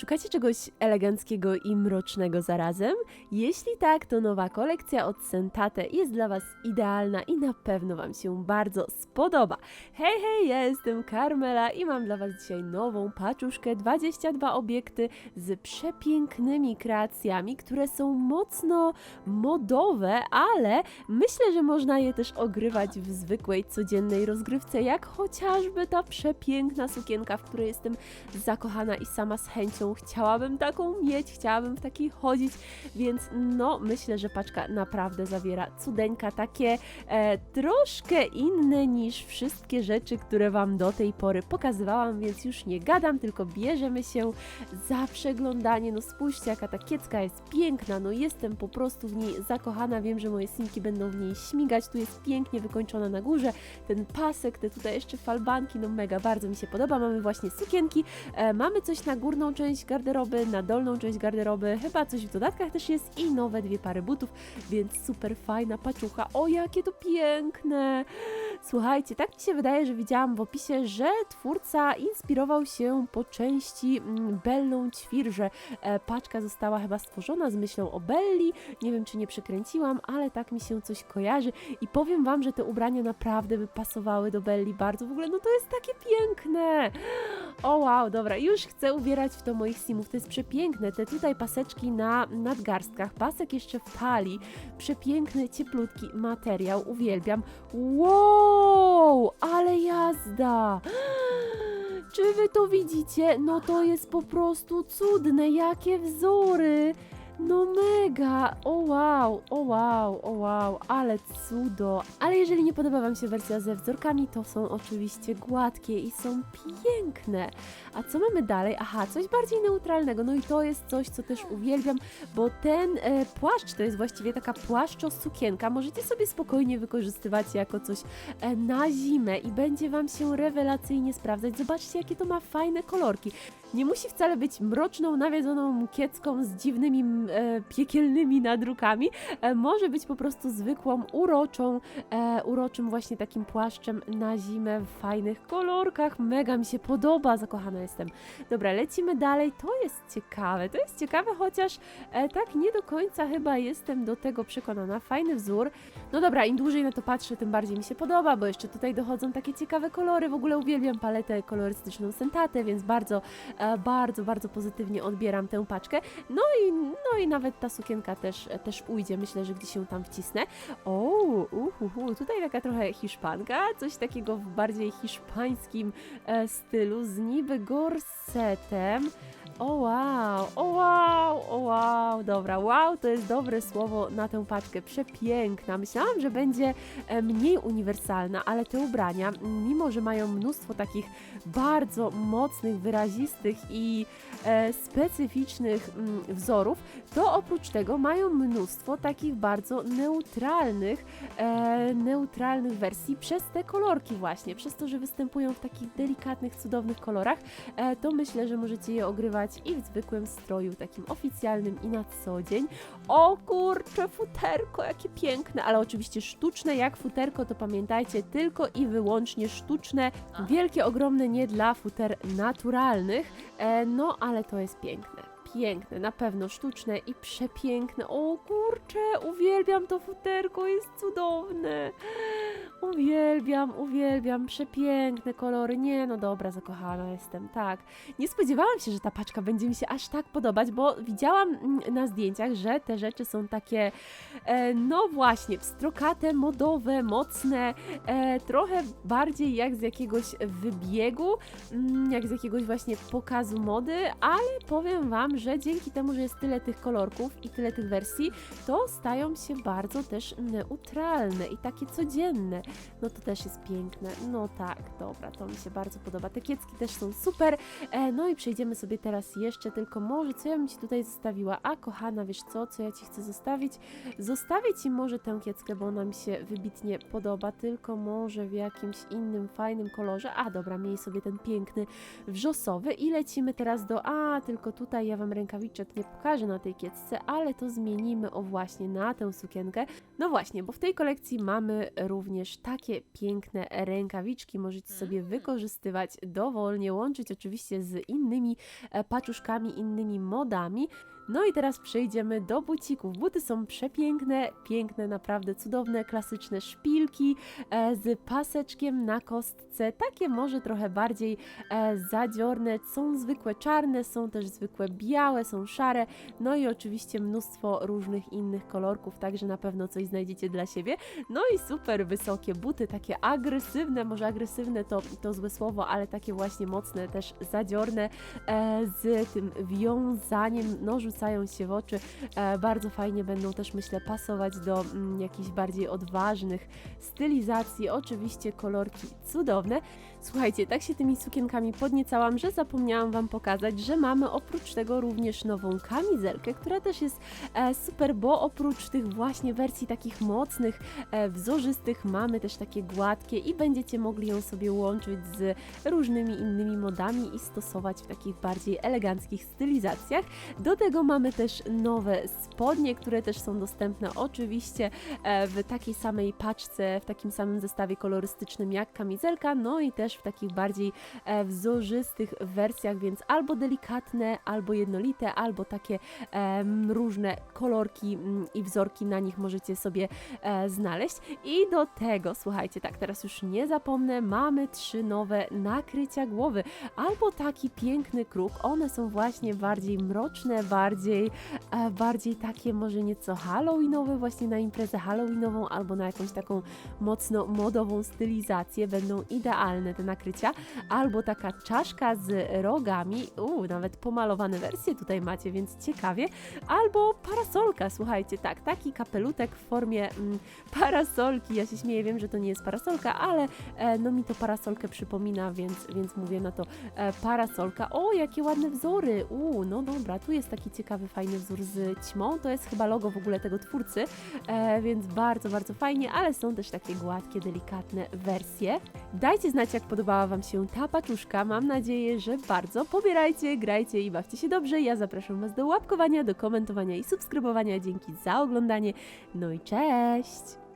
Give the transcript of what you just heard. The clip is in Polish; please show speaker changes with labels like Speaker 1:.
Speaker 1: Szukacie czegoś eleganckiego i mrocznego zarazem? Jeśli tak, to nowa kolekcja od Sentate jest dla Was idealna i na pewno Wam się bardzo spodoba. Hej, hej, ja jestem Carmela i mam dla Was dzisiaj nową paczuszkę 22 obiekty z przepięknymi kreacjami, które są mocno modowe, ale myślę, że można je też ogrywać w zwykłej, codziennej rozgrywce, jak chociażby ta przepiękna sukienka, w której jestem zakochana i sama z chęcią chciałabym taką mieć, chciałabym w takiej chodzić, więc no myślę, że paczka naprawdę zawiera cudeńka, takie e, troszkę inne niż wszystkie rzeczy, które Wam do tej pory pokazywałam, więc już nie gadam, tylko bierzemy się za przeglądanie. No spójrzcie, jaka ta kiecka jest piękna, no jestem po prostu w niej zakochana, wiem, że moje synki będą w niej śmigać, tu jest pięknie wykończona na górze, ten pasek, te tutaj jeszcze falbanki, no mega, bardzo mi się podoba, mamy właśnie sukienki, e, mamy coś na górną część garderoby, na dolną część garderoby, chyba coś w dodatkach też jest i nowe dwie pary butów, więc super fajna paczucha, o jakie to piękne! Słuchajcie, tak mi się wydaje, że widziałam w opisie, że twórca inspirował się po części mm, Bellą Ćwir, że e, paczka została chyba stworzona z myślą o Belli. Nie wiem, czy nie przekręciłam, ale tak mi się coś kojarzy. I powiem Wam, że te ubrania naprawdę by pasowały do Belli bardzo. W ogóle, no to jest takie piękne. O wow, dobra, już chcę ubierać w to moich simów. To jest przepiękne. Te tutaj paseczki na nadgarstkach, pasek jeszcze w talii. Przepiękny, cieplutki materiał. Uwielbiam. Wow, ale jazda. Czy wy to widzicie? No to jest po prostu cudne, jakie wzory! No mega! O wow, o wow, o wow, ale cudo! Ale jeżeli nie podoba Wam się wersja ze wzorkami, to są oczywiście gładkie i są piękne. A co mamy dalej? Aha, coś bardziej neutralnego. No i to jest coś, co też uwielbiam, bo ten e, płaszcz to jest właściwie taka płaszczo-sukienka. Możecie sobie spokojnie wykorzystywać jako coś e, na zimę i będzie Wam się rewelacyjnie sprawdzać. Zobaczcie, jakie to ma fajne kolorki. Nie musi wcale być mroczną, nawiedzoną kiecką z dziwnymi, e, piekielnymi nadrukami. E, może być po prostu zwykłą, uroczą, e, uroczym właśnie takim płaszczem na zimę w fajnych kolorkach. Mega mi się podoba, zakochana jestem. Dobra, lecimy dalej. To jest ciekawe, to jest ciekawe, chociaż e, tak nie do końca chyba jestem do tego przekonana. Fajny wzór. No dobra, im dłużej na to patrzę, tym bardziej mi się podoba, bo jeszcze tutaj dochodzą takie ciekawe kolory. W ogóle uwielbiam paletę kolorystyczną Sentate, więc bardzo, e, bardzo, bardzo pozytywnie odbieram tę paczkę. No i, no i nawet ta sukienka też, też ujdzie, myślę, że gdzieś się tam wcisnę. O, uhuhu, tutaj taka trochę hiszpanka, coś takiego w bardziej hiszpańskim e, stylu, z niby gorsetem. O wow, o wow, o wow, dobra, wow to jest dobre słowo na tę paczkę, przepiękna. Myślałam, że będzie e, mniej uniwersalna, ale te ubrania, mimo że mają mnóstwo takich bardzo mocnych, wyrazistych i e, specyficznych mm, wzorów, to oprócz tego mają mnóstwo takich bardzo neutralnych, e, neutralnych wersji przez te kolorki właśnie, przez to, że występują w takich delikatnych, cudownych kolorach, e, to myślę, że możecie je ogrywać i w zwykłym stroju, takim oficjalnym i na co dzień. O kurcze, futerko, jakie piękne, ale oczywiście sztuczne jak futerko, to pamiętajcie, tylko i wyłącznie sztuczne, wielkie, ogromne, nie dla futer naturalnych, e, no ale to jest piękne. Piękne, na pewno sztuczne i przepiękne. O kurcze, uwielbiam to futerko, jest cudowne. Uwielbiam, uwielbiam, przepiękne kolory. Nie, no dobra, zakochana jestem, tak. Nie spodziewałam się, że ta paczka będzie mi się aż tak podobać, bo widziałam mm, na zdjęciach, że te rzeczy są takie, e, no właśnie, pstrokate, modowe, mocne, e, trochę bardziej jak z jakiegoś wybiegu, mm, jak z jakiegoś właśnie pokazu mody, ale powiem Wam, że dzięki temu, że jest tyle tych kolorków i tyle tych wersji, to stają się bardzo też neutralne i takie codzienne. No to też jest piękne. No tak, dobra, to mi się bardzo podoba. Te kiecki też są super. E, no i przejdziemy sobie teraz jeszcze tylko może, co ja bym Ci tutaj zostawiła? A kochana, wiesz co, co ja Ci chcę zostawić? Zostawię Ci może tę kieckę, bo ona mi się wybitnie podoba, tylko może w jakimś innym, fajnym kolorze. A dobra, miej sobie ten piękny wrzosowy i lecimy teraz do... A, tylko tutaj ja Wam rękawiczek nie pokażę na tej kiecce, ale to zmienimy o właśnie na tę sukienkę. No właśnie, bo w tej kolekcji mamy również takie piękne rękawiczki. Możecie sobie wykorzystywać dowolnie, łączyć oczywiście z innymi e, paczuszkami, innymi modami. No i teraz przejdziemy do bucików. Buty są przepiękne, piękne, naprawdę cudowne, klasyczne szpilki e, z paseczkiem na kostce. Takie może trochę bardziej e, zadziorne. Są zwykłe czarne, są też zwykłe białe, są szare. No i oczywiście mnóstwo różnych innych kolorków, także na pewno coś znajdziecie dla siebie. No i super wysokie buty, takie agresywne, może agresywne to, to złe słowo, ale takie właśnie mocne, też zadziorne, e, z tym wiązaniem, no rzucają się w oczy. E, bardzo fajnie będą też, myślę, pasować do mm, jakichś bardziej odważnych stylizacji. Oczywiście kolorki cudowne. Słuchajcie, tak się tymi sukienkami podniecałam, że zapomniałam Wam pokazać, że mamy oprócz tego również nową kamizelkę, która też jest e, super, bo oprócz tych właśnie wersji takich mocnych, e, wzorzystych, mamy też takie gładkie i będziecie mogli ją sobie łączyć z różnymi innymi modami i stosować w takich bardziej eleganckich stylizacjach. Do tego mamy też nowe spodnie, które też są dostępne oczywiście e, w takiej samej paczce, w takim samym zestawie kolorystycznym jak kamizelka, no i też w takich bardziej e, wzorzystych wersjach, więc albo delikatne, albo jednolite, albo takie em, różne kolorki mm, i wzorki na nich możecie sobie e, znaleźć. I do tego, słuchajcie, tak teraz już nie zapomnę, mamy trzy nowe nakrycia głowy, albo taki piękny kruk. One są właśnie bardziej mroczne, bardziej, e, bardziej takie może nieco halloweenowe, właśnie na imprezę halloweenową, albo na jakąś taką mocno modową stylizację. Będą idealne te nakrycia. Albo taka czaszka z rogami, uuu, nawet pomalowane wersje tutaj macie, więc ciekawie. Albo parasolka, słuchajcie, tak, taki kapelutek w formie mm, parasolki. Ja się śmieję, wiem, że to nie jest parasolka, ale e, no mi to parasolkę przypomina, więc, więc mówię na to e, parasolka. O, jakie ładne wzory! Uuu, no dobra, tu jest taki ciekawy, fajny wzór z ćmą. To jest chyba logo w ogóle tego twórcy, e, więc bardzo, bardzo fajnie, ale są też takie gładkie, delikatne wersje. Dajcie znać, jak podobała Wam się ta paczuszka. Mam nadzieję, że bardzo. Pobierajcie, grajcie i bawcie się dobrze. Ja zapraszam Was do łapkowania, do komentowania i subskrybowania. Dzięki za oglądanie. No i cześć!